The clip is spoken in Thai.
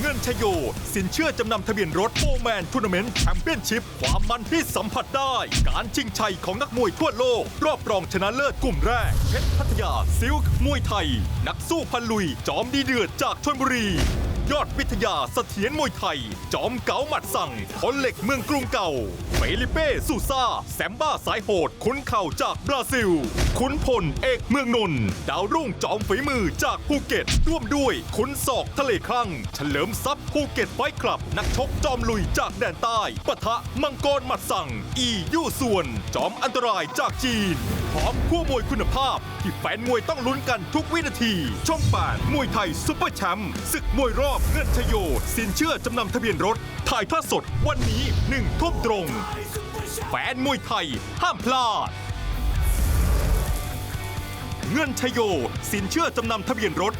เงินชโย สินเชื่อจำนำทะเบียนรถโฟแมนทัวร์นาเมนต์แชมเปี้ยนชิพความมันที่สัมผัสได้ การชิงชัยของนักมวยทั่วโลก รอบรองชนะเลิศกลุ่มแรกเพชรพัทยาซิลค์มวยไทย นักสู้พันลุย จอมดีเดือดจากชนบุรี ยอดวิทยาสเสถียรมวยไทย จอมเก๋าหมัดสั่งคนเหล็กเมืองกรุงเก่าเฟลิเป้ซูซาแซมบ้าสายโหดขุนเข่าจากบราซิลขุนพลเอกเมืองนนท์ดาวรุ่งจอมฝีมือจากภูเก็ต ร่วมด้วยขุนศอกทะเลคลั่ง เฉลิมทรัพย์ภูเก็ตไฟคลับ นักชกจอมลุยจากแดนใต้ปะทะมังกรหมัดสั่ง อียู่ส่วน จอมอันตรายจากจีนพร้อมคู่มวยคุณภาพ ที่แฟนมวยต้องลุ้นกันทุกวินาที ช่อง8มวยไทยซุปเปอร์แชมป์ศึกมวยรอบบเงินชโย สินเชื่อจำนำทะเบียนรถ ถ่ายทอดสดวันนี้หนึ่งทุ่มตรง แฟนมวยไทย ห้ามพลาด เงินชโย สินเชื่อจำนำทะเบียนรถ